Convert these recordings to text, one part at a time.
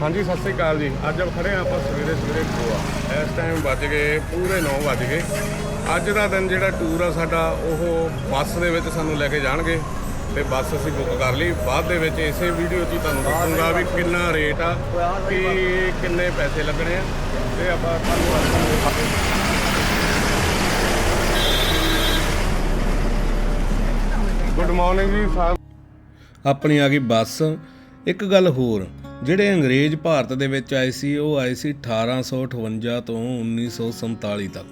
ਹਾਂਜੀ, ਸਤਿ ਸ੍ਰੀ ਅਕਾਲ ਜੀ। ਅੱਜ ਆਪਾਂ ਖੜੇ ਹਾਂ ਆਪਾਂ ਸਵੇਰੇ ਸਵੇਰੇ ਗੋਆ। ਇਸ ਟਾਈਮ ਵੱਜ ਗਏ, ਪੂਰੇ 9 ਵੱਜ ਗਏ। ਅੱਜ ਦਾ ਦਿਨ ਜਿਹੜਾ ਟੂਰ ਆ ਸਾਡਾ, ਉਹ ਬੱਸ ਦੇ ਵਿੱਚ ਸਾਨੂੰ ਲੈ ਕੇ ਜਾਣਗੇ। ਤੇ ਬੱਸ ਅਸੀਂ ਬੁੱਕ ਕਰ ਲਈ। ਬਾਅਦ ਦੇ ਵਿੱਚ ਇਸੇ ਵੀਡੀਓ 'ਚ ਹੀ ਤੁਹਾਨੂੰ ਦੱਸੂਗਾ ਵੀ ਕਿੰਨਾ ਰੇਟ ਆ, ਕਿ ਕਿੰਨੇ ਪੈਸੇ ਲੱਗਣੇ ਆ। ਤੇ ਆਪਾਂ ਤੁਹਾਨੂੰ ਗੁੱਡ ਮਾਰਨਿੰਗ ਜੀ ਸਾਹਿਬ ਆਪਣੀ ਆ ਗਈ ਬੱਸ। ਇੱਕ ਗੱਲ ਹੋਰ, ਜਿਹੜੇ ਅੰਗਰੇਜ਼ ਭਾਰਤ ਦੇ ਵਿੱਚ ਆਏ ਸੀ, ਉਹ ਆਏ ਸੀ 1858 ਤੋਂ 1947 ਤੱਕ।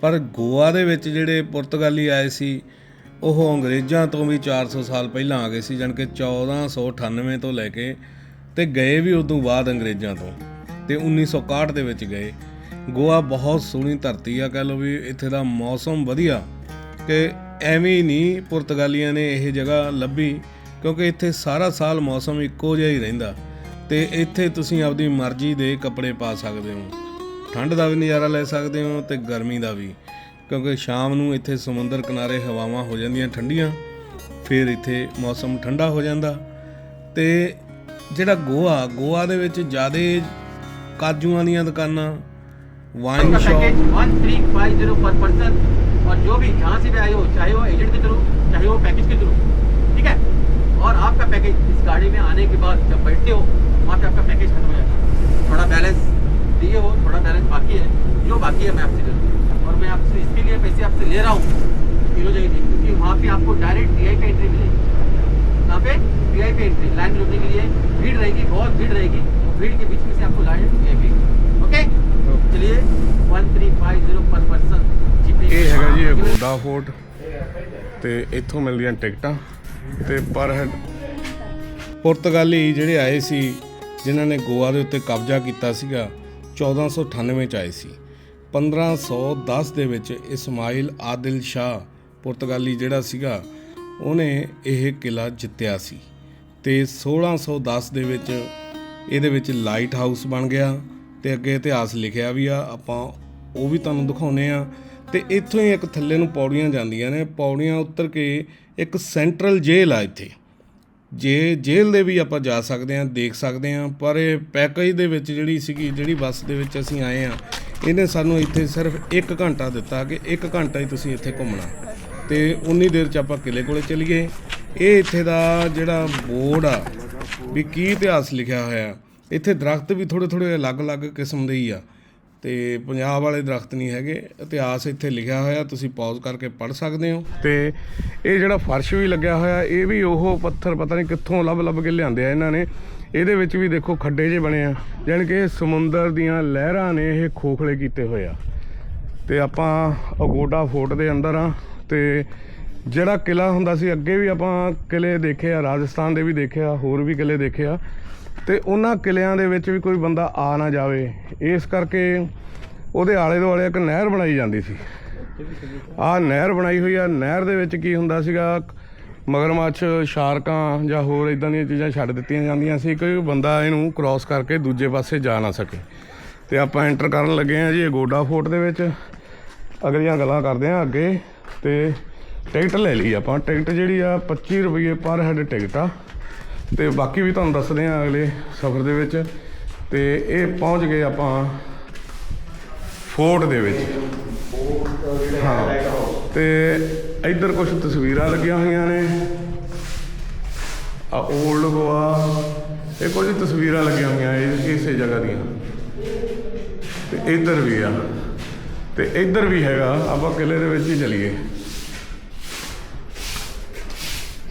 ਪਰ ਗੋਆ ਦੇ ਵਿੱਚ ਜਿਹੜੇ ਪੁਰਤਗਾਲੀ ਆਏ ਸੀ, ਉਹ ਅੰਗਰੇਜ਼ਾਂ ਤੋਂ ਵੀ 400 ਸਾਲ ਪਹਿਲਾਂ ਆ ਗਏ ਸੀ, ਜਾਣੀ ਕਿ 1498 ਤੋਂ ਲੈ ਕੇ ਤੇ ਗਏ ਵੀ ਉਦੋਂ ਬਾਅਦ ਅੰਗਰੇਜ਼ਾਂ ਤੋਂ, ਤੇ 1961 ਦੇ ਵਿੱਚ ਗਏ। ਗੋਆ ਬਹੁਤ ਸੋਹਣੀ ਧਰਤੀ ਆ, ਕਹ ਲਓ ਵੀ ਇੱਥੇ ਦਾ ਮੌਸਮ ਵਧੀਆ, ਕਿ ਐਵੇਂ ਨਹੀਂ ਪੁਰਤਗਾਲੀਆਂ ਨੇ ਇਹ ਜਗ੍ਹਾ ਲੱਭੀ। ਕਿਉਂਕਿ ਇੱਥੇ ਸਾਰਾ ਸਾਲ ਮੌਸਮ ਇੱਕੋ ਜਿਹਾ ਹੀ ਰਹਿੰਦਾ ਤੇ ਇੱਥੇ ਤੁਸੀਂ ਆਪਣੀ ਮਰਜ਼ੀ ਦੇ ਕੱਪੜੇ ਪਾ ਸਕਦੇ ਹੋ। ਠੰਡ ਦਾ ਵੀ ਨਜ਼ਾਰਾ ਲੈ ਸਕਦੇ ਹੋ ਤੇ ਗਰਮੀ ਦਾ ਵੀ ਕਿਉਂਕਿ ਸ਼ਾਮ ਨੂੰ ਇੱਥੇ ਸਮੁੰਦਰ ਕਿਨਾਰੇ ਹਵਾਵਾਂ ਹੋ ਜਾਂਦੀਆਂ ਠੰਡੀਆਂ ਫਿਰ ਇੱਥੇ ਮੌਸਮ ਠੰਡਾ ਹੋ ਜਾਂਦਾ। ਤੇ ਜਿਹੜਾ ਗੋਆ ਗੋਆ ਦੇ ਵਿੱਚ ਜਿਆਦੇ ਕਾਜੂਆਂ ਦੀਆਂ ਦੁਕਾਨਾਂ ਵਾਈਨ ਸ਼ਾਪ 1350 ਪਰ ਪਰਸਨ ਔਰ ਜੋ ਵੀ ਜਹਾਂ ਸੇ ਵੀ ਆਏ ਹੋ ਚਾਹੇ ਉਹ ਏਜੰਟ ਦੇ ਥਰੂ ਚਾਹੇ ਉਹ ਪੈਕੇਜ ਦੇ ਥਰੂ और आपका पैकेज इस गाड़ी में आने के बाद जब बैठते हो वहाँ पे आपका पैकेज खत्म हो जाता है थोड़ा बैलेंस दिए हो थोड़ा बैलेंस बाकी है जो बाकी है मैं आपसे ले लूँ और मैं आपसे इसके लिए पैसे आपसे ले रहा हूँ तीनों जगह से क्योंकि वहाँ पे आपको डायरेक्ट वी आई एंट्री मिलेगी यहाँ पे वी आई एंट्री लाइन में रुकने के लिए भीड़ रहेगी बहुत भीड़ रहेगी वो भीड़ के बीच में से आपको लाइन वी आई ओके चलिए one three five zero per person ਇਹ ਹੈਗਾ ਜੀ ਗੋਡਾ ਫੋਰਟ ਤੇ ਇੱਥੋਂ ਮਿਲਦੀਆਂ ਟਿਕਟਾਂ ਤੇ ਪਰ ਹੈਡ ਪੁਰਤਗਾਲੀ ਜਿਹੜੇ ਆਏ ਸੀ, ਜਿਨ੍ਹਾਂ ਨੇ ਗੋਆ ਦੇ ਉੱਤੇ ਕਬਜ਼ਾ ਕੀਤਾ ਸੀਗਾ 1498 ਚ ਆਏ ਸੀ। 1510 ਦੇ ਵਿੱਚ ਇਸਮਾਇਲ ਆਦਿਲ ਸ਼ਾਹ ਪੁਰਤਗਾਲੀ ਜਿਹੜਾ ਸੀਗਾ, ਉਹਨੇ ਇਹ ਕਿਲਾ ਜਿੱਤਿਆ ਸੀ ਤੇ 1610 ਦੇ ਵਿੱਚ ਇਹਦੇ ਵਿੱਚ ਲਾਈਟ ਹਾਊਸ ਬਣ ਗਿਆ ਤੇ ਅੱਗੇ ਇਤਿਹਾਸ ਲਿਖਿਆ ਵੀ ਆ, ਆਪਾਂ ਉਹ ਵੀ ਤੁਹਾਨੂੰ ਦਿਖਾਉਨੇ ਆ ਤੇ ਇੱਥੋਂ ਹੀ ਇੱਕ ਥੱਲੇ ਨੂੰ ਪੌੜੀਆਂ ਜਾਂਦੀਆਂ ਨੇ, ਪੌੜੀਆਂ ਉੱਤਰ ਕੇ ਇੱਕ ਸੈਂਟਰਲ ਜੇਲ੍ਹ ਆ ਇੱਥੇ। ਜੇ ਜੇਲ੍ਹ ਦੇ ਵੀ ਆਪਾਂ ਜਾ ਸਕਦੇ ਹਾਂ, ਦੇਖ ਸਕਦੇ ਹਾਂ, ਪਰ ਇਹ ਪੈਕੇਜ ਦੇ ਵਿੱਚ ਜਿਹੜੀ ਸੀਗੀ, ਜਿਹੜੀ ਬੱਸ ਦੇ ਵਿੱਚ ਅਸੀਂ ਆਏ ਆ ਇਹਨੇ ਸਾਨੂੰ ਇੱਥੇ ਸਿਰਫ 1 ਘੰਟਾ ਦਿੱਤਾ ਕਿ 1 ਘੰਟਾ ਹੀ ਤੁਸੀਂ ਇੱਥੇ ਘੁੰਮਣਾ। ਤੇ ਉਨੀ ਦੇਰ ਚ ਆਪਾਂ ਕਿਲੇ ਕੋਲੇ ਚਲੀਏ। ਇਹ ਇੱਥੇ ਦਾ ਜਿਹੜਾ ਬੋਰਡ ਆ, ਵੀ ਕੀ ਇਤਿਹਾਸ ਲਿਖਿਆ ਹੋਇਆ, ਇੱਥੇ ਦਰਖਤ ਵੀ ਥੋੜੇ ਥੋੜੇ ਅਲੱਗ-ਅਲੱਗ ਕਿਸਮ ਦੇ ਹੀ ਆ। ਤੇ ਪੰਜਾਬ ਵਾਲੇ ਦਰਖਤ ਨਹੀਂ ਹੈਗੇ, ਇਤਿਹਾਸ ਇੱਥੇ ਲਿਖਿਆ ਹੋਇਆ, ਤੁਸੀਂ ਪੌਜ਼ ਕਰਕੇ ਪੜ੍ਹ ਸਕਦੇ ਹੋ। ਤੇ ਇਹ ਜਿਹੜਾ ਫਰਸ਼ ਵੀ ਲੱਗਿਆ ਹੋਇਆ, ਇਹ ਵੀ ਉਹ ਪੱਥਰ ਪਤਾ ਨਹੀਂ ਕਿੱਥੋਂ ਲੱਭ ਲੱਭ ਕੇ ਲਿਆਂਦੇ ਆ ਇਹਨਾਂ ਨੇ। ਇਹਦੇ ਵਿੱਚ ਵੀ ਦੇਖੋ ਖੱਡੇ ਜੇ ਬਣੇ ਆ, ਜਾਣੀ ਕਿ ਸਮੁੰਦਰ ਦੀਆਂ ਲਹਿਰਾਂ ਨੇ ਇਹ ਖੋਖਲੇ ਕੀਤੇ ਹੋਏ ਆ। ਤੇ ਆਪਾਂ ਅਗੋਡਾ ਫੋਰਟ ਦੇ ਅੰਦਰ ਆ, ਤੇ ਜਿਹੜਾ ਕਿਲਾ ਹੁੰਦਾ ਸੀ, ਅੱਗੇ ਵੀ ਆਪਾਂ ਕਿਲੇ ਦੇਖੇ ਆ, ਰਾਜਸਥਾਨ ਦੇ ਵੀ ਦੇਖੇ ਆ, ਹੋਰ ਵੀ ਕਿਲੇ ਦੇਖੇ ਆ। ਤੇ ਉਹਨਾਂ ਕਿਲਿਆਂ ਦੇ ਵਿੱਚ ਵੀ ਕੋਈ ਬੰਦਾ ਆ ਨਾ ਜਾਵੇ। ਇਸ ਕਰਕੇ ਉਹਦੇ ਆਲੇ ਦੁਆਲੇ ਇੱਕ ਨਹਿਰ ਬਣਾਈ ਜਾਂਦੀ ਸੀ। ਆਹ ਨਹਿਰ ਬਣਾਈ ਹੋਈ ਆ। ਨਹਿਰ ਦੇ ਵਿੱਚ ਕੀ ਹੁੰਦਾ ਸੀਗਾ? ਮਗਰਮੱਛ, ਸ਼ਾਰਕਾਂ ਜਾਂ ਹੋਰ ਇਦਾਂ ਦੀਆਂ ਚੀਜ਼ਾਂ ਛੱਡ ਦਿੱਤੀਆਂ ਜਾਂਦੀਆਂ ਸੀ ਕਿ ਬੰਦਾ ਇਹਨੂੰ ਕ੍ਰਾਸ ਕਰਕੇ ਦੂਜੇ ਪਾਸੇ ਜਾ ਨਾ ਸਕੇ। ਤੇ ਆਪਾਂ ਐਂਟਰ ਕਰਨ ਲੱਗੇ ਆ ਜੀ ਇਹ ਗੋਡਾ ਫੋਰਟ ਦੇ ਵਿੱਚ। ਅਗਲੀਆਂ ਗੱਲਾਂ ਕਰਦੇ ਆ ਅੱਗੇ। ਤੇ ਟਿਕਟ ਲੈ ਲਈ ਆਪਾਂ। ਟਿਕਟ ਜਿਹੜੀ ਆ 25 ਰੁਪਏ ਪਰ ਹੈਡ ਟਿਕਟ ਆ। ਤੇ ਬਾਕੀ ਵੀ ਤੁਹਾਨੂੰ ਦੱਸਦੇ ਆ ਅਗਲੇ ਸਫ਼ਰ ਦੇ ਵਿੱਚ। ਤੇ ਇਹ ਪਹੁੰਚ ਗਏ ਆਪਾਂ ਫੋਰਟ ਦੇ ਵਿੱਚ। ਹਾਂ, ਤੇ ਇੱਧਰ ਕੁਝ ਤਸਵੀਰਾਂ ਲੱਗੀਆਂ ਹੋਈਆਂ ਨੇ। ਆ 올ਡ ਗੋਆ, ਇਹ ਕੁਝ ਤਸਵੀਰਾਂ ਲੱਗੀਆਂ ਹੋਈਆਂ ਇਸੇ ਜਗ੍ਹਾ ਦੀਆਂ। ਤੇ ਇੱਧਰ ਵੀ ਆ। ਤੇ ਇੱਧਰ ਵੀ ਹੈਗਾ, ਆਪਾਂ ਕਿਲੇ ਦੇ ਵਿੱਚ ਹੀ ਚਲੀਏ।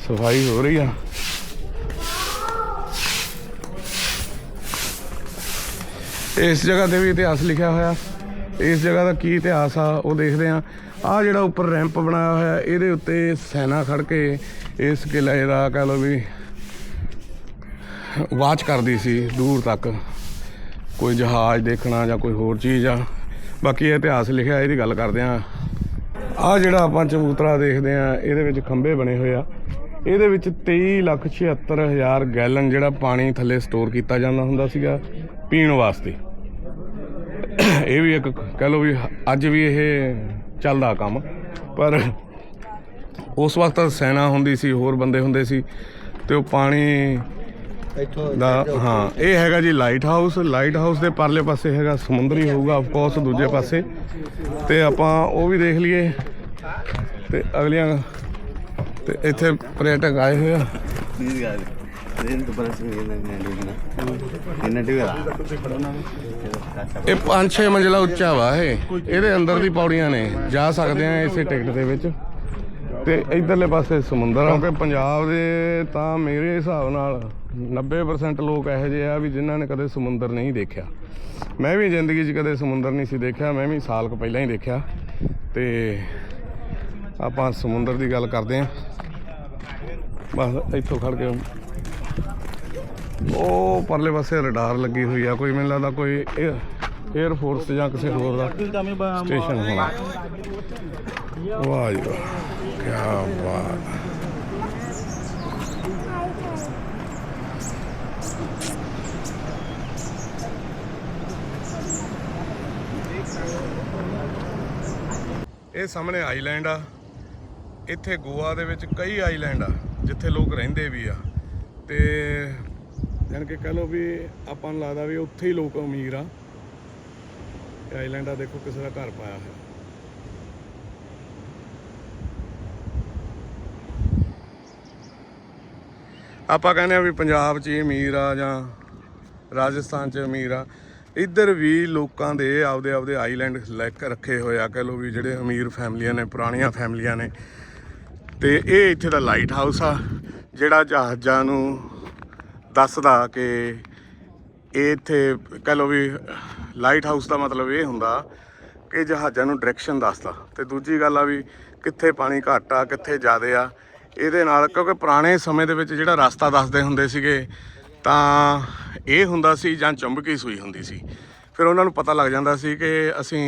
ਸਫ਼ਾਈ ਹੋ ਰਹੀ ਆ। ਇਸ ਜਗ੍ਹਾ ਤੇ ਵੀ ਇਤਿਹਾਸ ਲਿਖਿਆ ਹੋਇਆ। ਇਸ ਜਗ੍ਹਾ ਦਾ ਕੀ ਇਤਿਹਾਸ ਆ ਉਹ ਦੇਖਦੇ ਆ ਆ ਜਿਹੜਾ ਉੱਪਰ ਰੈਂਪ ਬਣਾਇਆ ਹੋਇਆ ਇਹਦੇ ਉੱਤੇ ਸੈਨਾ ਖੜ ਕੇ ਇਸ ਕਿਲੇ ਦਾ ਕਹ ਲਓ ਵੀ ਵਾਚ ਕਰਦੀ ਸੀ ਦੂਰ ਤੱਕ। ਕੋਈ ਜਹਾਜ਼ ਦੇਖਣਾ ਜਾਂ ਕੋਈ ਹੋਰ ਚੀਜ਼ ਆ। ਬਾਕੀ ਇਹ ਇਤਿਹਾਸ ਲਿਖਿਆ ਇਹਦੀ ਗੱਲ ਕਰਦੇ ਆ ਆ ਜਿਹੜਾ ਆਪਾਂ ਚਬੂਤਰਾ ਦੇਖਦੇ ਆ ਇਹਦੇ ਵਿੱਚ ਖੰਭੇ ਬਣੇ ਹੋਏ ਆ। ਇਹਦੇ ਵਿੱਚ 23,76,000 ਗੈਲਨ ਜਿਹੜਾ ਪਾਣੀ ਥੱਲੇ ਸਟੋਰ ਕੀਤਾ ਜਾਂਦਾ ਹੁੰਦਾ ਸੀਗਾ ਪੀਣ ਵਾਸਤੇ। ਇਹ ਵੀ ਇੱਕ ਕਹ ਲਓ ਵੀ ਅੱਜ ਵੀ ਇਹ ਚੱਲਦਾ ਕੰਮ ਪਰ ਉਸ ਵਕਤ ਸੈਨਾ ਹੁੰਦੀ ਸੀ ਹੋਰ ਬੰਦੇ ਹੁੰਦੇ ਸੀ ਤੇ ਉਹ ਪਾਣੀ ਇੱਥੋਂ ਦਾ ਹਾਂ ਇਹ ਹੈਗਾ ਜੀ ਲਾਈਟ ਹਾਊਸ ਲਾਈਟ ਹਾਊਸ ਦੇ ਪਰਲੇ ਪਾਸੇ ਹੈਗਾ ਸਮੁੰਦਰੀ ਹੋਊਗਾ ਆਫ ਕੋਰਸ ਦੂਜੇ ਪਾਸੇ। ਤੇ ਆਪਾਂ ਉਹ ਵੀ ਦੇਖ ਲਈਏ। ਤੇ ਅਗਲੀਆਂ ਤੇ ਇੱਥੇ ਪਰਯਟਕ ਆਏ ਹੋਏ ਆ। ਇਹ 5-6 ਮੰਜ਼ਲਾ ਉੱਚਾ ਵਾ ਇਹ ਇਹਦੇ ਅੰਦਰ ਦੀ ਪੌੜੀਆਂ ਨੇ ਜਾ ਸਕਦੇ ਆ ਇਸੇ ਟਿਕਟ ਦੇ ਵਿੱਚ ਤੇ ਇਧਰਲੇ ਪਾਸੇ ਸਮੁੰਦਰ ਆ ਕਿਉਂਕਿ ਪੰਜਾਬ ਦੇ ਤਾਂ ਮੇਰੇ ਹਿਸਾਬ ਨਾਲ 90% ਲੋਕ ਇਹੋ ਜਿਹੇ ਆ ਵੀ ਜਿਨ੍ਹਾਂ ਨੇ ਕਦੇ ਸਮੁੰਦਰ ਨਹੀਂ ਦੇਖਿਆ ਮੈਂ ਵੀ ਜ਼ਿੰਦਗੀ 'ਚ ਕਦੇ ਸਮੁੰਦਰ ਨਹੀਂ ਸੀ ਦੇਖਿਆ ਮੈਂ ਵੀ ਸਾਲ ਕੁ ਪਹਿਲਾਂ ਹੀ ਦੇਖਿਆ ਤੇ ਆਪਾਂ ਸਮੁੰਦਰ ਦੀ ਗੱਲ ਕਰਦੇ ਆ ਬਸ ਇੱਥੋਂ ਖੜ ਕੇ ਉਹ ਪਰਲੇ ਪਾਸੇ ਰਡਾਰ ਲੱਗੀ ਹੋਈ ਆ, ਕੋਈ ਮੈਨੂੰ ਲੱਗਦਾ ਕੋਈ 에ਅਰ ਫੋਰਸ ਜਾਂ ਕਿਸੇ ਹੋਰ ਦਾ ਸਟੇਸ਼ਨ ਹੋਣਾ। ਵਾਹ ਜੀ ਕੀ ਬਾਤ। ਇਹ ਸਾਹਮਣੇ ਆਈਲੈਂਡ ਆ। ਇੱਥੇ ਗੋਆ ਦੇ ਵਿੱਚ ਕਈ ਆਈਲੈਂਡ ਆ, ਜਿੱਥੇ ਲੋਕ ਰਹਿੰਦੇ ਵੀ ਆ। ਤੇ ਜਾਣ ਕਿ ਕਹ ਲਓ ਵੀ ਆਪਾਂ ਨੂੰ ਲੱਗਦਾ ਵੀ ਉੱਥੇ ਹੀ ਲੋਕ ਅਮੀਰ ਆ। ਆਈਲੈਂਡ ਆ ਦੇਖੋ ਕਿਸੇ ਦਾ ਘਰ ਪਾਇਆ ਹੋਇਆ। ਆਪਾਂ ਕਹਿੰਦੇ ਆ ਵੀ ਪੰਜਾਬ 'ਚ ਹੀ ਅਮੀਰ ਆ ਜਾਂ ਰਾਜਸਥਾਨ 'ਚ ਅਮੀਰ ਆ। ਇੱਧਰ ਵੀ ਲੋਕਾਂ ਦੇ ਆਪਦੇ ਆਪਦੇ ਆਈਲੈਂਡ ਲੈ ਕੇ ਰੱਖੇ ਹੋਏ ਆ, ਕਹ ਲਓ ਵੀ ਜਿਹੜੇ ਅਮੀਰ ਫੈਮਲੀਆਂ ਨੇ, ਪੁਰਾਣੀਆਂ ਫੈਮਲੀਆਂ ਨੇ। ਤੇ ਇਹ ਇੱਥੇ ਦਾ ਲਾਈਟ ਹਾਊਸ ਆ, ਜਿਹੜਾ ਜਹਾਜ਼ਾਂ ਨੂੰ ਦੱਸਦਾ ਕਿ ਇਹ ਇੱਥੇ ਕਹ ਲਓ ਵੀ ਲਾਈਟ ਹਾਊਸ ਦਾ ਮਤਲਬ ਇਹ ਹੁੰਦਾ ਕਿ ਜਹਾਜ਼ਾਂ ਨੂੰ ਡਾਇਰੈਕਸ਼ਨ ਦੱਸਦਾ। ਤੇ ਦੂਜੀ ਗੱਲ ਆ ਵੀ ਕਿੱਥੇ ਪਾਣੀ ਘੱਟ ਆ, ਕਿੱਥੇ ਜ਼ਿਆਦਾ ਆ, ਇਹਦੇ ਨਾਲ ਕਿਉਂਕਿ ਪੁਰਾਣੇ ਸਮੇਂ ਦੇ ਵਿੱਚ ਜਿਹੜਾ ਰਸਤਾ ਦੱਸਦੇ ਹੁੰਦੇ ਸੀਗੇ, ਤਾਂ ਇਹ ਹੁੰਦਾ ਸੀ ਜਾਂ ਚੁੰਬਕੀ ਸੂਈ ਹੁੰਦੀ ਸੀ। ਫਿਰ ਉਹਨਾਂ ਨੂੰ ਪਤਾ ਲੱਗ ਜਾਂਦਾ ਸੀ ਕਿ ਅਸੀਂ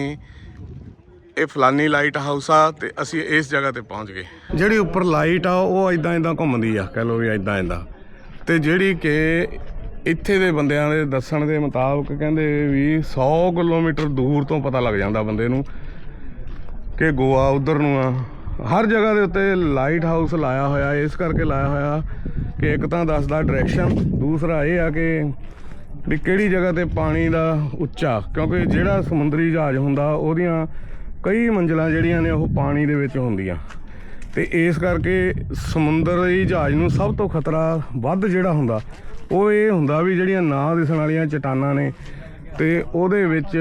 ਇਹ ਫਲਾਨੀ ਲਾਈਟ ਹਾਊਸ ਆ ਤੇ ਅਸੀਂ ਇਸ ਜਗ੍ਹਾ ਤੇ ਪਹੁੰਚ ਗਏ। ਜਿਹੜੀ ਉੱਪਰ ਲਾਈਟ ਆ, ਉਹ ਇਦਾਂ ਇਦਾਂ ਘੁੰਮਦੀ ਆ, ਕਹ ਲਓ ਵੀ ਇਦਾਂ ਇਦਾਂ ਤੇ ਜਿਹੜੀ ਕਿ ਇੱਥੇ ਦੇ ਬੰਦਿਆਂ ਦੇ ਦੱਸਣ ਦੇ ਮੁਤਾਬਕ ਕਹਿੰਦੇ ਵੀ 100 ਕਿਲੋਮੀਟਰ ਦੂਰ ਤੋਂ ਪਤਾ ਲੱਗ ਜਾਂਦਾ ਬੰਦੇ ਨੂੰ ਕਿ ਗੋਆ ਉਧਰ ਨੂੰ ਆ। ਹਰ ਜਗ੍ਹਾ ਦੇ ਉੱਤੇ ਲਾਈਟ ਹਾਊਸ ਲਾਇਆ ਹੋਇਆ, ਇਸ ਕਰਕੇ ਲਾਇਆ ਹੋਇਆ ਕਿ ਇੱਕ ਤਾਂ ਦੱਸਦਾ ਡਾਇਰੈਕਸ਼ਨ ਦੂਸਰਾ ਇਹ ਆ ਕਿ ਵੀ ਕਿਹੜੀ ਜਗ੍ਹਾ ਤੇ ਪਾਣੀ ਦਾ ਉੱਚਾ, ਕਿਉਂਕਿ ਜਿਹੜਾ ਸਮੁੰਦਰੀ ਜਹਾਜ਼ ਹੁੰਦਾ, ਉਹਦੀਆਂ ਕਈ ਮੰਜ਼ਲਾਂ ਜਿਹੜੀਆਂ ਨੇ ਉਹ ਪਾਣੀ ਦੇ ਵਿੱਚ ਹੁੰਦੀਆਂ। ਤੇ ਇਸ ਕਰਕੇ ਸਮੁੰਦਰੀ ਜਹਾਜ਼ ਨੂੰ ਸਭ ਤੋਂ ਖਤਰਾ ਵੱਧ ਜਿਹੜਾ ਹੁੰਦਾ, ਉਹ ਇਹ ਹੁੰਦਾ ਵੀ ਜਿਹੜੀਆਂ ਨਾ ਦਿਸਣ ਵਾਲੀਆਂ ਚਟਾਨਾਂ ਨੇ ਤੇ ਉਹਦੇ ਵਿੱਚ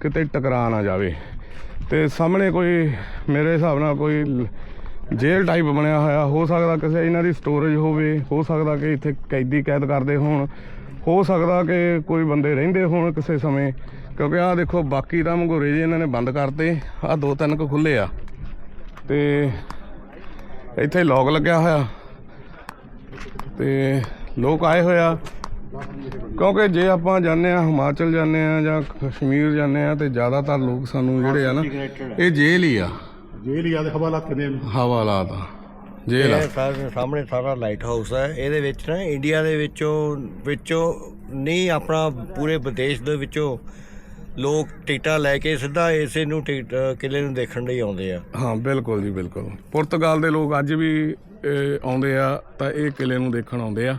ਕਿਤੇ ਟਕਰਾ ਨਾ ਜਾਵੇ। ਤੇ ਸਾਹਮਣੇ ਕੋਈ, ਮੇਰੇ ਹਿਸਾਬ ਨਾਲ ਕੋਈ ਜੇਲ੍ਹ ਟਾਈਪ ਬਣਿਆ ਹੋਇਆ, ਹੋ ਸਕਦਾ ਕਿਸੇ ਇਹਨਾਂ ਦੀ ਸਟੋਰੇਜ ਹੋਵੇ, ਹੋ ਸਕਦਾ ਕਿ ਇੱਥੇ ਕੈਦੀ ਕੈਦ ਕਰਦੇ ਹੋਣ, ਹੋ ਸਕਦਾ ਕਿ ਕੋਈ ਬੰਦੇ ਰਹਿੰਦੇ ਹੋਣ ਕਿਸੇ ਸਮੇਂ, ਕਿਉਂਕਿ ਆਹ ਦੇਖੋ ਬਾਕੀ ਤਾਂ ਮਗੋਰੇ ਜੀ ਇਹਨਾਂ ਨੇ ਬੰਦ ਕਰਤੇ, ਆਹ ਦੋ ਤਿੰਨ ਕੁ ਖੁੱਲੇ ਆ। ਤੇ ਇੱਥੇ ਲੌਕ ਲੱਗਿਆ ਹੋਇਆ। ਤੇ ਲੋਕ ਆਏ ਹੋਇਆ ਕਿਉਂਕਿ ਜੇ ਆਪਾਂ ਜਾਂਦੇ ਆ ਹਿਮਾਚਲ ਜਾਂਦੇ ਆ ਜਾਂ ਕਸ਼ਮੀਰ ਜਾਂਦੇ ਆ ਤੇ ਜ਼ਿਆਦਾਤਰ ਲੋਕ ਸਾਨੂੰ ਜਿਹੜੇ ਆ ਨਾ ਇਹ ਜੇਲ੍ਹ ਹੀ ਆ। ਜੇਲ੍ਹ ਹਵਾਲਾਤ ਕਿੰਨੇ ਨੇ ਹਵਾਲਾਤ ਆ। ਜੇਲ੍ਹ ਆ। ਸਾਰੇ ਸਾਹਮਣੇ ਸਾਰਾ ਲਾਈਟ ਹਾਊਸ ਹੈ ਇਹਦੇ ਵਿੱਚ ਨਾ ਇੰਡੀਆ ਦੇ ਵਿੱਚੋਂ ਵਿੱਚੋਂ ਨਹੀਂ ਆਪਣਾ ਪੂਰੇ ਵਿਦੇਸ਼ ਦੇ ਵਿੱਚੋਂ ਲੋਕ ਟਿਕਟਾਂ ਲੈ ਕੇ ਸਿੱਧਾ ਇਸੇ ਨੂੰ ਟਿਕਟ ਕਿਲੇ ਨੂੰ ਦੇਖਣ ਲਈ ਆਉਂਦੇ ਆ। ਹਾਂ ਬਿਲਕੁਲ ਜੀ ਬਿਲਕੁਲ। ਪੁਰਤਗਾਲ ਦੇ ਲੋਕ ਅੱਜ ਵੀ ਆਉਂਦੇ ਆ ਤਾਂ ਇਹ ਕਿਲੇ ਨੂੰ ਦੇਖਣ ਆਉਂਦੇ ਆ।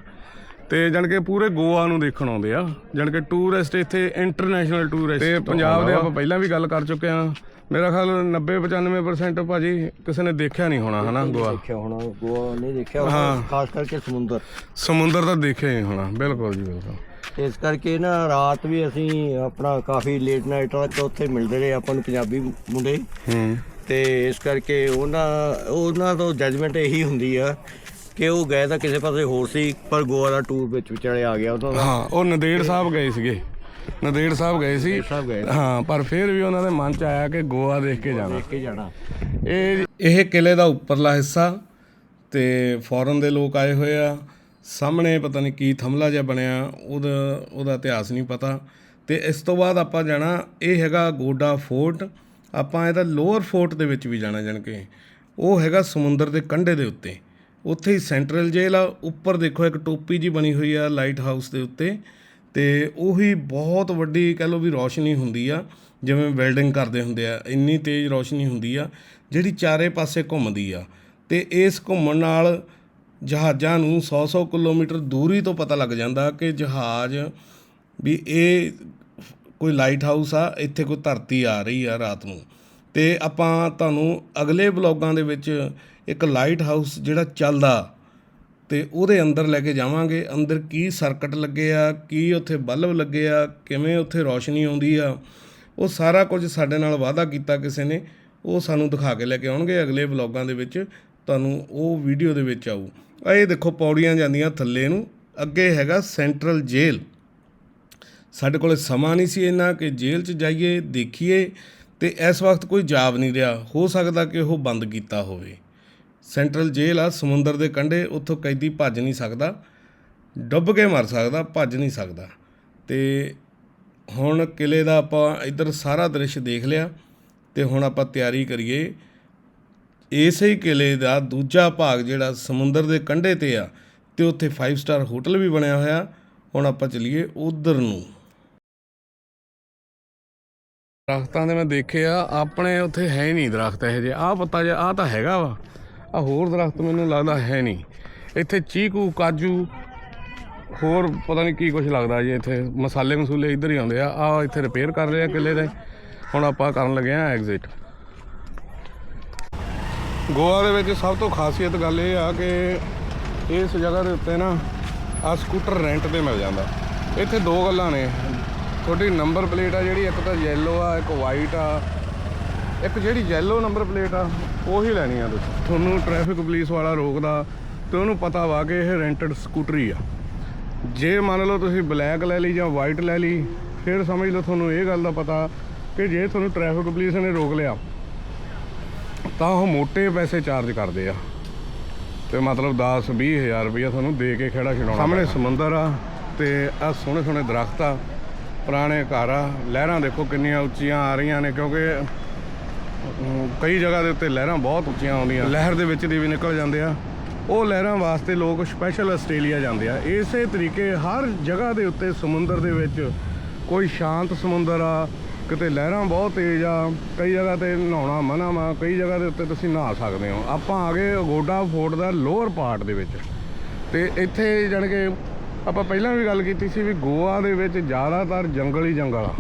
ਤੇ ਜਾਣੀ ਕਿ ਪੂਰੇ ਗੋਆ ਨੂੰ ਦੇਖਣ ਆਉਂਦੇ ਆ। ਜਾਣੀ ਕਿ ਟੂਰਿਸਟ ਇੱਥੇ ਇੰਟਰਨੈਸ਼ਨਲ ਟੂਰਿਸਟ ਤੇ ਪੰਜਾਬ ਦੇ ਆਪਾਂ ਪਹਿਲਾਂ ਵੀ ਗੱਲ ਕਰ ਚੁੱਕੇ ਆ ਮੇਰਾ ਖਿਆਲ 90 95% ਭਾਜੀ ਕਿਸੇ ਨੇ ਦੇਖਿਆ ਨਹੀਂ ਹੋਣਾ ਹਨਾ ਗੋਆ? ਦੇਖਿਆ ਹੋਣਾ ਗੋਆ ਨਹੀਂ ਦੇਖਿਆ ਹੋਣਾ, ਹਾਂ। ਖਾਸ ਕਰਕੇ ਸਮੁੰਦਰ। ਸਮੁੰਦਰ ਤਾਂ ਦੇਖਿਆ ਹੀ ਹੋਣਾ ਬਿਲਕੁਲ ਜੀ ਬਿਲਕੁਲ। ਇਸ ਕਰਕੇ ਨਾ ਰਾਤ ਵੀ ਅਸੀਂ ਆਪਣਾ ਕਾਫੀ ਲੇਟ ਨਾਈਟ ਤੱਕ ਉੱਥੇ ਮਿਲਦੇ ਰਹੇ ਆਪਾਂ ਨੂੰ ਪੰਜਾਬੀ ਮੁੰਡੇ। ਹੂੰ। ਤੇ ਇਸ ਕਰਕੇ ਉਹਨਾਂ ਉਹਨਾਂ ਤੋਂ ਜੱਜਮੈਂਟ ਇਹੀ ਹੁੰਦੀ ਆ ਕਿ ਉਹ ਗਏ ਤਾਂ ਕਿਸੇ ਪਾਸੇ ਹੋਰ ਸੀ ਪਰ ਗੋਆ ਦਾ ਟੂਰ ਵਿੱਚ ਵਿਚਾਲੇ ਆ ਗਿਆ ਉਹਨਾਂ ਦਾ। ਹਾਂ ਉਹ ਨਦੇੜ ਸਾਹਿਬ ਗਏ ਸੀਗੇ। ਨਦੇੜ ਸਾਹਿਬ ਗਏ ਸੀ। ਹਾਂ ਪਰ ਫਿਰ ਵੀ ਉਹਨਾਂ ਦੇ ਮਨ ਚ ਆਇਆ ਕਿ ਗੋਆ ਦੇਖ ਕੇ ਜਾਣਾ। ਦੇਖ ਕੇ ਜਾਣਾ। ਇਹ ਇਹ ਕਿਲੇ ਦਾ ਉੱਪਰਲਾ ਹਿੱਸਾ ਤੇ ਫੋਰਨ ਦੇ ਲੋਕ ਆਏ ਹੋਏ ਆ। ਸਾਹਮਣੇ ਪਤਾ ਨਹੀਂ ਕੀ ਥਮਲਾ ਜਿਹਾ ਬਣਿਆ, ਉਹਦਾ ਉਹਦਾ ਇਤਿਹਾਸ ਨਹੀਂ ਪਤਾ। ਤੇ ਇਸ ਤੋਂ ਬਾਅਦ ਆਪਾਂ ਜਾਣਾ, ਇਹ ਹੈਗਾ ਗੋਡਾ ਫੋਰਟ। ਆਪਾਂ ਇਹਦਾ ਲੋਅਰ ਫੋਰਟ ਦੇ ਵਿੱਚ ਵੀ ਜਾਣਾ ਜਾਣ ਕੇ ਉਹ ਹੈਗਾ ਸਮੁੰਦਰ ਦੇ ਕੰਢੇ ਦੇ ਉੱਤੇ। ਉੱਥੇ ਹੀ ਸੈਂਟਰਲ ਜੇਲ੍ਹ ਆ, ਉੱਪਰ ਦੇਖੋ ਇੱਕ ਟੋਪੀ ਜੀ ਬਣੀ ਹੋਈ ਆ ਲਾਈਟ ਹਾਊਸ ਦੇ ਉੱਤੇ। ਤੇ ਉਹੀ ਬਹੁਤ ਵੱਡੀ ਕਹਿ ਲਓ ਵੀ ਰੋਸ਼ਨੀ ਹੁੰਦੀ ਆ, ਜਿਵੇਂ ਵੈਲਡਿੰਗ ਕਰਦੇ ਹੁੰਦੇ ਆ, ਇੰਨੀ ਤੇਜ਼ ਰੋਸ਼ਨੀ ਹੁੰਦੀ ਆ, ਜਿਹੜੀ ਚਾਰੇ ਪਾਸੇ ਘੁੰਮਦੀ ਆ। ਤੇ ਇਸ ਘੁੰਮਣ ਨਾਲ ਜਹਾਜ਼ਾਂ ਨੂੰ 100-100 ਕਿਲੋਮੀਟਰ ਦੂਰੀ ਤੋਂ ਪਤਾ ਲੱਗ ਜਾਂਦਾ ਕਿ ਜਹਾਜ਼ ਵੀ ਇਹ ਕੋਈ ਲਾਈਟ ਹਾਊਸ ਆ, ਇੱਥੇ ਕੋਈ ਧਰਤੀ ਆ ਰਹੀ ਆ ਰਾਤ ਨੂੰ। ਤੇ ਆਪਾਂ ਤੁਹਾਨੂੰ ਅਗਲੇ ਬਲੌਗਾਂ ਦੇ ਵਿੱਚ ਇੱਕ ਲਾਈਟ ਹਾਊਸ ਜਿਹੜਾ ਚੱਲਦਾ, ਤੇ ਉਹਦੇ ਅੰਦਰ ਲੈ ਕੇ ਜਾਵਾਂਗੇ। ਅੰਦਰ ਕੀ ਸਰਕਟ ਲੱਗੇ ਆ, ਕੀ ਉੱਥੇ ਬਲਬ ਲੱਗੇ ਆ, ਕਿਵੇਂ ਉੱਥੇ ਰੋਸ਼ਨੀ ਆਉਂਦੀ ਆ, ਉਹ ਸਾਰਾ ਕੁਝ ਸਾਡੇ ਨਾਲ ਵਾਅਦਾ ਕੀਤਾ ਕਿਸੇ ਨੇ। ਉਹ ਸਾਨੂੰ ਦਿਖਾ ਕੇ ਲੈ ਕੇ ਆਉਣਗੇ ਅਗਲੇ ਵਲੌਗਾਂ ਦੇ ਵਿੱਚ। ਤੁਹਾਨੂੰ ਉਹ ਵੀਡੀਓ ਦੇ ਵਿੱਚ ਆਊ। ਆ ਇਹ ਦੇਖੋ, ਪੌੜੀਆਂ ਜਾਂਦੀਆਂ ਥੱਲੇ ਨੂੰ। ਅੱਗੇ ਹੈਗਾ ਸੈਂਟਰਲ ਜੇਲ੍ਹ। ਸਾਡੇ ਕੋਲ ਸਮਾਂ ਨਹੀਂ ਸੀ ਇੰਨਾ ਕਿ ਜੇਲ੍ਹ 'ਚ ਜਾਈਏ, ਦੇਖੀਏ ਤੇ ਇਸ ਵਕਤ ਕੋਈ ਜਾਬ ਨਹੀਂ ਰਿਹਾ। ਹੋ ਸਕਦਾ ਕਿ ਉਹ ਬੰਦ ਕੀਤਾ ਹੋਵੇ। ਸੈਂਟਰਲ ਜੇਲ੍ਹ ਆ, ਸਮੁੰਦਰ ਦੇ ਕੰਢੇ, ਉੱਥੋਂ ਕੈਦੀ ਭੱਜ ਨਹੀਂ ਸਕਦਾ। ਡੁੱਬ ਕੇ ਮਰ ਸਕਦਾ, ਭੱਜ ਨਹੀਂ ਸਕਦਾ। ਤੇ ਹੁਣ ਕਿਲੇ ਦਾ ਆਪਾਂ ਇੱਧਰ ਸਾਰਾ ਦ੍ਰਿਸ਼ ਦੇਖ ਲਿਆ ਤੇ ਹੁਣ ਆਪਾਂ ਤਿਆਰੀ ਕਰੀਏ ਇਸੇ ਹੀ ਕਿਲੇ ਦਾ ਦੂਜਾ ਭਾਗ ਜਿਹੜਾ ਸਮੁੰਦਰ ਦੇ ਕੰਢੇ ਤੇ ਆ, ਤੇ ਉੱਥੇ 5 ਸਟਾਰ ਹੋਟਲ ਵੀ ਬਣਿਆ ਹੋਇਆ। ਹੁਣ ਆਪਾਂ ਚਲੀਏ ਉਧਰ ਨੂੰ। ਦਰਖਤਾਂ ਦੇ ਮੈਂ ਦੇਖਿਆ, ਆਪਣੇ ਉੱਥੇ ਹੈ ਹੀ ਨਹੀਂ ਦਰਖਤ ਇਹ ਜੇ ਆਹ ਪਤਾ ਜੇ ਆਹ ਤਾਂ ਹੈਗਾ ਵਾ। ਆ ਹੋਰ ਦਰਖਤ ਮੈਨੂੰ ਲੱਗਦਾ ਹੈ ਨਹੀਂ। ਇੱਥੇ ਚੀਕੂ, ਕਾਜੂ, ਹੋਰ ਪਤਾ ਨਹੀਂ ਕੀ ਕੁਝ ਲੱਗਦਾ ਜੀ ਇੱਥੇ। ਮਸਾਲੇ ਮਸੂਲੇ ਇੱਧਰ ਹੀ ਆਉਂਦੇ ਆ। ਆ ਇੱਥੇ ਰਿਪੇਅਰ ਕਰ ਰਹੇ ਆ ਕਿਲੇ ਦੇ। ਹੁਣ ਆਪਾਂ ਕਰਨ ਲੱਗੇ ਆ ਐਗਜ਼ਿਟ ਗੋਆ ਦੇ ਵਿੱਚ ਸਭ ਤੋਂ ਖਾਸੀਅਤ ਗੱਲ ਇਹ ਆ ਕਿ ਇਸ ਜਗ੍ਹਾ ਦੇ ਉੱਤੇ ਨਾ ਆ ਸਕੂਟਰ ਰੈਂਟ ਤੇ ਮਿਲ ਜਾਂਦਾ। ਇੱਥੇ ਦੋ ਗੱਲਾਂ ਨੇ। ਤੁਹਾਡੀ ਨੰਬਰ ਪਲੇਟ ਆ ਜਿਹੜੀ, ਇੱਕ ਤਾਂ ਯੈਲੋ ਆ, ਇੱਕ ਵਾਈਟ ਆ। ਇੱਕ ਜਿਹੜੀ ਯੈਲੋ ਨੰਬਰ ਪਲੇਟ ਆ, ਉਹੀ ਲੈਣੀ ਆ ਤੁਸੀਂ। ਤੁਹਾਨੂੰ ਟ੍ਰੈਫਿਕ ਪੁਲਿਸ ਵਾਲਾ ਰੋਕਦਾ ਤੇ ਉਹਨੂੰ ਪਤਾ ਵਾ ਕਿ ਇਹ ਰੈਂਟਡ ਸਕੂਟਰੀ ਆ। ਜੇ ਮੰਨ ਲਓ ਤੁਸੀਂ ਬਲੈਕ ਲੈ ਲਈ ਜਾਂ ਵਾਈਟ ਲੈ ਲਈ, ਫਿਰ ਸਮਝ ਲਓ ਤੁਹਾਨੂੰ ਇਹ ਗੱਲ ਦਾ ਪਤਾ ਕਿ ਜੇ ਤੁਹਾਨੂੰ ਟ੍ਰੈਫਿਕ ਪੁਲਿਸ ਨੇ ਰੋਕ ਲਿਆ ਤਾਂ ਉਹ ਮੋٹے ਪੈਸੇ ਚਾਰਜ ਕਰਦੇ ਆ। ਤੇ ਮਤਲਬ 10 20 ਹਜ਼ਾਰ ਰੁਪਈਆ ਤੁਹਾਨੂੰ ਦੇ ਕੇ ਖੇੜਾ ਛਡਾਉਣਾ ਸਾਹਮਣੇ ਸਮੁੰਦਰ ਆ, ਤੇ ਆ ਸੋਹਣੇ ਸੋਹਣੇ ਦਰਖਤ ਆ, ਪੁਰਾਣੇ ਘਰ ਆ। ਲਹਿਰਾਂ ਦੇਖੋ ਕਿੰਨੀਆਂ ਉੱਚੀਆਂ ਆ ਰਹੀਆਂ ਨੇ, ਕਿਉਂਕਿ ਕਈ ਜਗ੍ਹਾ ਦੇ ਉੱਤੇ ਲਹਿਰਾਂ ਬਹੁਤ ਉੱਚੀਆਂ ਆਉਂਦੀਆਂ। ਲਹਿਰ ਦੇ ਵਿੱਚ ਦੀ ਵੀ ਨਿਕਲ ਜਾਂਦੇ ਆ। ਉਹ ਲਹਿਰਾਂ ਵਾਸਤੇ ਲੋਕ ਸਪੈਸ਼ਲ ਆਸਟ੍ਰੇਲੀਆ ਜਾਂਦੇ ਆ। ਇਸੇ ਤਰੀਕੇ ਹਰ ਜਗ੍ਹਾ ਦੇ ਉੱਤੇ ਸਮੁੰਦਰ ਦੇ ਵਿੱਚ ਕੋਈ ਸ਼ਾਂਤ ਸਮੁੰਦਰ ਆ ਕਿਤੇ ਲਹਿਰਾਂ ਬਹੁਤ ਤੇਜ਼ ਆ, ਕਈ ਜਗ੍ਹਾ ਤੇ ਨਹਾਉਣਾ ਮਨਾ ਵਾ, ਕਈ ਜਗ੍ਹਾ ਦੇ ਉੱਤੇ ਤੁਸੀਂ ਨਹਾ ਸਕਦੇ ਹੋ। ਆਪਾਂ ਆ ਗਏ ਅਗੋਡਾ ਫੋਰਟ ਦਾ ਲੋਅਰ ਪਾਰਟ ਦੇ ਵਿੱਚ। ਤੇ ਇੱਥੇ ਜਾਣੀ ਕਿ ਆਪਾਂ ਪਹਿਲਾਂ ਵੀ ਗੱਲ ਕੀਤੀ ਸੀ ਵੀ ਗੋਆ ਦੇ ਵਿੱਚ ਜ਼ਿਆਦਾਤਰ ਜੰਗਲ ਹੀ ਜੰਗਲ ਆ।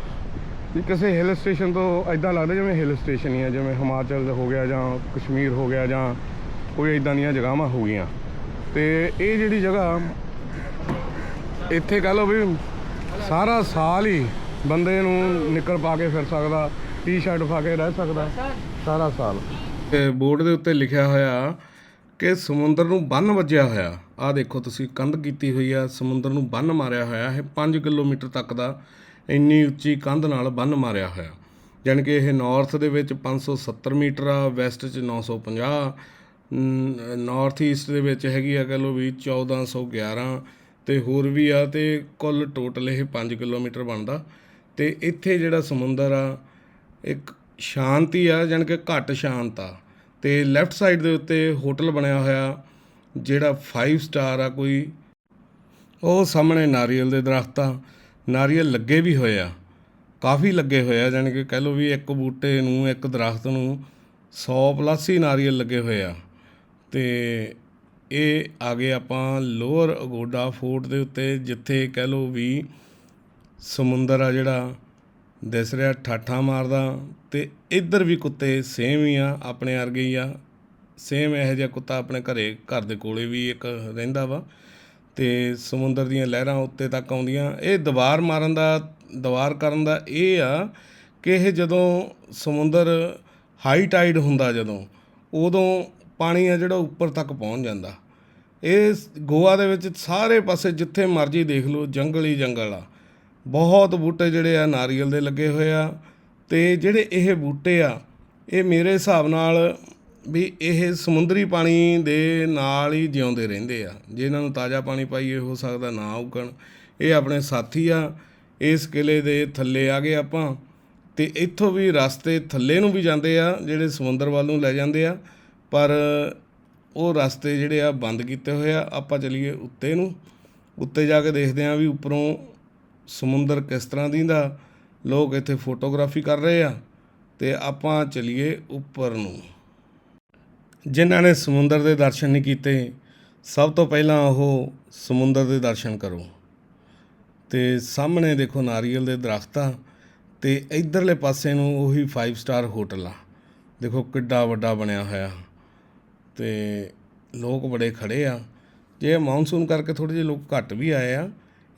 ਵੀ ਕਿਸੇ ਹਿਲ ਸਟੇਸ਼ਨ ਤੋਂ ਐਦਾਂ ਲੱਗਦਾ ਜਿਵੇਂ ਹਿਲ ਸਟੇਸ਼ਨ ਹੀ ਆ, ਜਿਵੇਂ ਹਿਮਾਚਲ ਹੋ ਗਿਆ ਜਾਂ ਕਸ਼ਮੀਰ ਹੋ ਗਿਆ ਜਾਂ ਕੋਈ ਇਦਾਂ ਦੀਆਂ ਜਗ੍ਹਾਵਾਂ ਹੋ ਗਈਆਂ। ਤੇ ਇਹ ਜਿਹੜੀ ਜਗ੍ਹਾ, ਇੱਥੇ ਕਹ ਲਓ ਵੀ ਸਾਰਾ ਸਾਲ ਹੀ ਬੰਦੇ ਨੂੰ ਨਿੱਕਰ ਪਾ ਕੇ ਫਿਰ ਸਕਦਾ, ਟੀ-ਸ਼ਰਟ ਪਾ ਕੇ ਰਹਿ ਸਕਦਾ, ਸਾਰਾ ਸਾਲ। ਤੇ ਬੋਰਡ ਦੇ ਉੱਤੇ ਲਿਖਿਆ ਹੋਇਆ ਕਿ ਸਮੁੰਦਰ ਨੂੰ ਬੰਨ ਵੱਜਿਆ ਹੋਇਆ। ਆਹ ਦੇਖੋ ਤੁਸੀਂ, ਕੰਧ ਕੀਤੀ ਹੋਈ ਆ, ਸਮੁੰਦਰ ਨੂੰ ਬੰਨ ਮਾਰਿਆ ਹੋਇਆ ਹੈ 5 ਕਿਲੋਮੀਟਰ ਤੱਕ ਦਾ ਇੰਨੀ ਉੱਚੀ ਕੰਧ ਨਾਲ ਬੰਨ ਮਾਰਿਆ ਹੋਇਆ। ਜਾਣੀ ਕਿ ਇਹ ਨਾਰਥ ਦੇ ਵਿੱਚ 570 ਮੀਟਰ ਆ ਵੈਸਟ 'ਚ 950 ਨਾਰਥ ਈਸਟ ਦੇ ਵਿੱਚ ਹੈਗੀ ਆ, ਕਹ ਲਓ ਵੀ 1411 ਤੇ ਹੋਰ ਵੀ ਆ, ਤੇ ਕੁੱਲ ਟੋਟਲ ਇਹ 5 ਕਿਲੋਮੀਟਰ ਬਣਦਾ। ਤੇ ਇੱਥੇ ਜਿਹੜਾ ਸਮੁੰਦਰ ਆ, ਇੱਕ ਸ਼ਾਂਤੀ ਆ, ਜਾਣੀ ਕਿ ਘੱਟ ਸ਼ਾਂਤ ਆ। ਤੇ ਲੈਫਟ ਸਾਈਡ ਦੇ ਉੱਤੇ ਹੋਟਲ ਬਣਿਆ ਹੋਇਆ, ਜਿਹੜਾ 5 ਸਟਾਰ ਆ ਕੋਈ। ਉਹ ਸਾਹਮਣੇ ਨਾਰੀਅਲ ਦੇ ਦਰਖਤ ਆ। ਨਾਰੀਅਲ ਲੱਗੇ ਵੀ ਹੋਏ ਆ। ਕਾਫੀ ਲੱਗੇ ਹੋਏ ਆ, ਜਾਣੀ ਕਿ ਕਹਿ ਲਓ ਵੀ ਇੱਕ ਬੂਟੇ ਨੂੰ, ਇੱਕ ਦਰਖਤ ਨੂੰ 100 ਪਲੱਸ ਹੀ ਨਾਰੀਅਲ ਲੱਗੇ ਹੋਏ ਆ। ਤੇ ਇਹ ਆ ਗਏ ਆਪਾਂ ਲੋਅਰ ਅਗੋਡਾ ਫੋਰਟ ਦੇ ਉੱਤੇ, ਜਿੱਥੇ ਕਹਿ ਲਓ ਵੀ ਸਮੁੰਦਰ ਆ ਜਿਹੜਾ, ਦਿਸ ਰਿਹਾ, ਠਾਠਾਂ ਮਾਰਦਾ ਤੇ ਇੱਧਰ ਵੀ ਕੁੱਤੇ ਸੇਮ ਹੀ ਆ, ਆਪਣੇ ਵਰਗੇ ਹੀ ਆ। ਸੇਮ ਇਹੋ ਜਿਹਾ ਕੁੱਤਾ ਆਪਣੇ ਘਰੇ, ਘਰ ਦੇ ਕੋਲੇ ਵੀ ਇੱਕ ਰਹਿੰਦਾ ਵਾ। ਤੇ ਸਮੁੰਦਰ ਦੀਆਂ ਲਹਿਰਾਂ ਉੱਤੇ ਤੱਕ ਆਉਂਦੀਆਂ। ਇਹ ਦੀਵਾਰ ਮਾਰਨ ਦਾ, ਦੀਵਾਰ ਕਰਨ ਦਾ ਇਹ ਆ ਕਿ ਇਹ ਜਦੋਂ ਸਮੁੰਦਰ ਹਾਈ ਟਾਈਡ ਹੁੰਦਾ ਜਦੋਂ, ਉਦੋਂ ਪਾਣੀ ਆ ਜਿਹੜਾ ਉੱਪਰ ਤੱਕ ਪਹੁੰਚ ਜਾਂਦਾ। ਇਹ ਗੋਆ ਦੇ ਵਿੱਚ ਸਾਰੇ ਪਾਸੇ ਜਿੱਥੇ ਮਰਜ਼ੀ ਦੇਖ ਲਓ, ਜੰਗਲ ਹੀ ਜੰਗਲ ਆ। ਬਹੁਤ ਬੂਟੇ ਜਿਹੜੇ ਆ ਨਾਰੀਅਲ ਦੇ ਲੱਗੇ ਹੋਏ ਆ ਤੇ ਜਿਹੜੇ ਇਹ ਬੂਟੇ ਆ, ਇਹ ਮੇਰੇ ਹਿਸਾਬ ਨਾਲ ਵੀ ਇਹ ਸਮੁੰਦਰੀ ਪਾਣੀ ਦੇ ਨਾਲ ਹੀ ਜਿਉਂਦੇ ਰਹਿੰਦੇ ਆ। ਜੇ ਇਹਨਾਂ ਨੂੰ ਤਾਜ਼ਾ ਪਾਣੀ ਪਾਈਏ, ਹੋ ਸਕਦਾ ਨਾ ਉਗਣ। ਇਹ ਆਪਣੇ ਸਾਥੀ ਆ। ਇਸ ਕਿਲੇ ਦੇ ਥੱਲੇ ਆ ਗਏ ਆਪਾਂ ਤੇ ਇੱਥੋਂ ਵੀ ਰਸਤੇ ਥੱਲੇ ਨੂੰ ਵੀ ਜਾਂਦੇ ਆ, ਜਿਹੜੇ ਸਮੁੰਦਰ ਵੱਲ ਨੂੰ ਲੈ ਜਾਂਦੇ ਆ। ਪਰ ਉਹ ਰਸਤੇ ਜਿਹੜੇ ਆ ਬੰਦ ਕੀਤੇ ਹੋਏ ਆ। ਆਪਾਂ ਚਲੀਏ ਉੱਤੇ ਨੂੰ। ਉੱਤੇ ਜਾ ਕੇ ਦੇਖਦੇ ਆ ਵੀ ਉੱਪਰੋਂ ਸਮੁੰਦਰ ਕਿਸ ਤਰ੍ਹਾਂ ਦੀਂਦਾ? ਲੋਕ ਇੱਥੇ ਫੋਟੋਗ੍ਰਾਫੀ ਕਰ ਰਹੇ ਆ ਤੇ ਆਪਾਂ ਚਲੀਏ ਉੱਪਰ ਨੂੰ। ਜਿਨ੍ਹਾਂ ਨੇ ਸਮੁੰਦਰ ਦੇ ਦਰਸ਼ਨ ਨਹੀਂ ਕੀਤੇ, ਸਭ ਤੋਂ ਪਹਿਲਾਂ ਉਹ ਸਮੁੰਦਰ ਦੇ ਦਰਸ਼ਨ ਕਰੋ। ਤੇ ਸਾਹਮਣੇ ਦੇਖੋ ਨਾਰੀਅਲ ਦੇ ਦਰਖਤ ਆ ਤੇ ਇਧਰਲੇ ਪਾਸੇ ਨੂੰ ਉਹੀ 5 ਸਟਾਰ ਹੋਟਲ ਆ। ਦੇਖੋ ਕਿੱਡਾ ਵੱਡਾ ਬਣਿਆ ਹੋਇਆ। ਤੇ ਲੋਕ ਬੜੇ ਖੜੇ ਆ। ਜੇ ਮੌਨਸੂਨ ਕਰਕੇ ਥੋੜੇ ਜਿਹੇ ਲੋਕ ਘੱਟ ਵੀ ਆਏ ਆ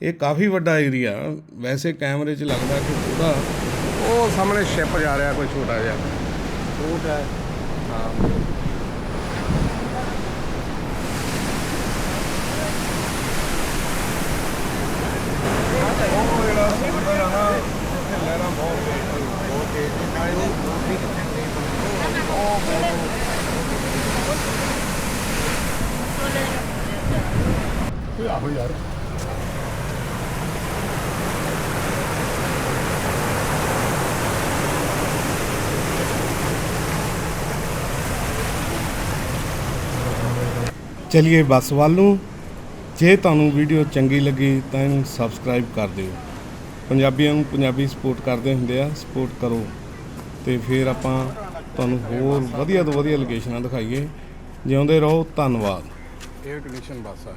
ਇਹ ਕਾਫੀ ਵੱਡਾ ਏਰੀਆ ਵੈਸੇ ਕੈਮਰੇ 'ਚ ਲੱਗਦਾ ਕਿ ਪੂਰਾ ਉਹ ਸਾਹਮਣੇ ਸ਼ਿਪ ਜਾ ਰਿਹਾ ਕੋਈ ਛੋਟਾ ਜਿਹਾ। ਬੋਟ ਹੈ। ਉਹ ਜਿਹੜਾ ਸਮੁੰਦਰ ਆ ਨਾ ਉੱਥੇ ਲਹਿਰਾਂ ਬਹੁਤ ਬਹੁਤ ਤੇਜ਼ ਨੇ ਤਾਂ ਉਹ ਰੋਟੀ ਨਹੀਂ ਆਹੋ ਯਾਰ। ਚਲਿਏ ਬੱਸ ਵੱਲ ਨੂੰ। ਜੇ ਤੁਹਾਨੂੰ ਵੀਡੀਓ ਚੰਗੀ ਲੱਗੀ ਤਾਂ ਇਹਨੂੰ ਸਬਸਕ੍ਰਾਈਬ ਕਰ ਦਿਓ। ਪੰਜਾਬੀਆਂ ਨੂੰ ਪੰਜਾਬੀ ਸਪੋਰਟ ਕਰਦੇ ਹੁੰਦੇ ਆ ਸਪੋਰਟ ਕਰੋ। ਤੇ ਫਿਰ ਆਪਾਂ ਤੁਹਾਨੂੰ ਹੋਰ ਵਧੀਆ ਤੋਂ ਵਧੀਆ ਲੋਕੇਸ਼ਨਾਂ ਦਿਖਾਈਏ। ਜਿਉਂਦੇ ਰਹੋ, ਧੰਨਵਾਦ। 에어 ਕੰਡੀਸ਼ਨ ਬੱਸ ਆ।